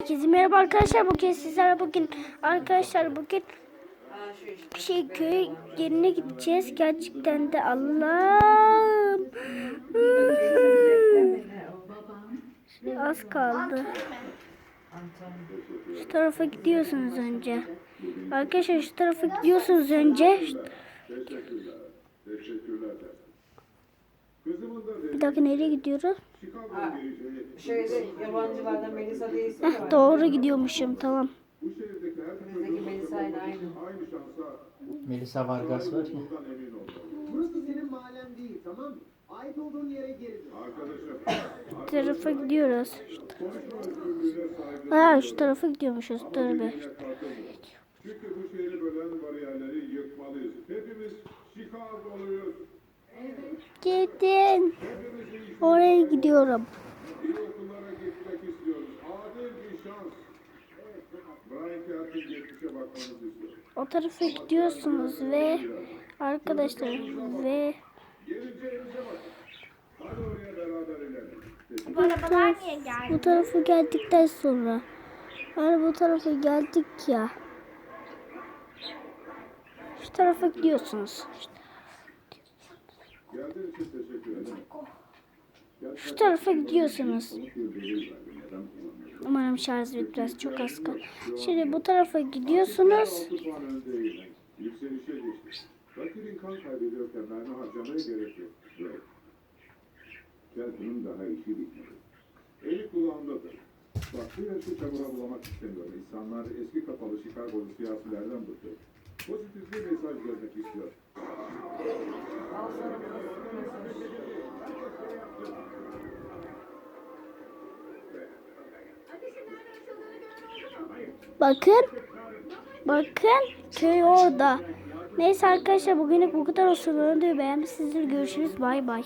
Herkese merhaba arkadaşlar. Bugün sizlerle bugün arkadaşlar bugün şey köy yerine gideceğiz. Gerçekten de Allah'ım. Az kaldı. Şu tarafa gidiyorsunuz önce. Arkadaşlar şu tarafa gidiyorsunuz önce. Bir dakika nereye gidiyoruz? Aa, şeyde yabancılardan Melisa değilsin de Heh, doğru gidiyormuşum tamam. Bizdeki Melisa ile aynı. Melisa Vargas var ya. Burası senin mahallen değil tamam mı? Ait olduğun yere geri dön. Bu tarafa gidiyoruz. Ha şu tarafa gidiyormuşuz. Dur be. Çünkü bu şehri bölen bariyerleri yıkmalıyız. Hepimiz Chicago'luyuz. Geçmişe bakmanızı istiyor. O tarafa gidiyorsunuz ve arkadaşlar ve oraya bu, taraf, bu tarafa geldikten sonra hani bu tarafa geldik ya şu tarafa gidiyorsunuz. Geldiğiniz için teşekkür ederim. Şu tarafa gidiyorsunuz. Umarım şarj bitmez. Çok az kaldı. Şimdi bu tarafa gidiyorsunuz. 6 puan öndeyim. Yükselişe geçti. Rakibin kan kaybediyorken mermi harcamaya gerek yok. Yok. Kelton'un daha işi bitmedi. Eli kulağındadır. Bu yaşı çamura bulamak istemiyor. İnsanlar eski kapalı Chicago'lu siyasilerden bıktı. Pozitif bir mesaj vermek istiyor. Bakın. Bakın köy orada. Neyse arkadaşlar bugünlük bu kadar olsun. Beğenmişsinizdir. Görüşürüz. Bay bay.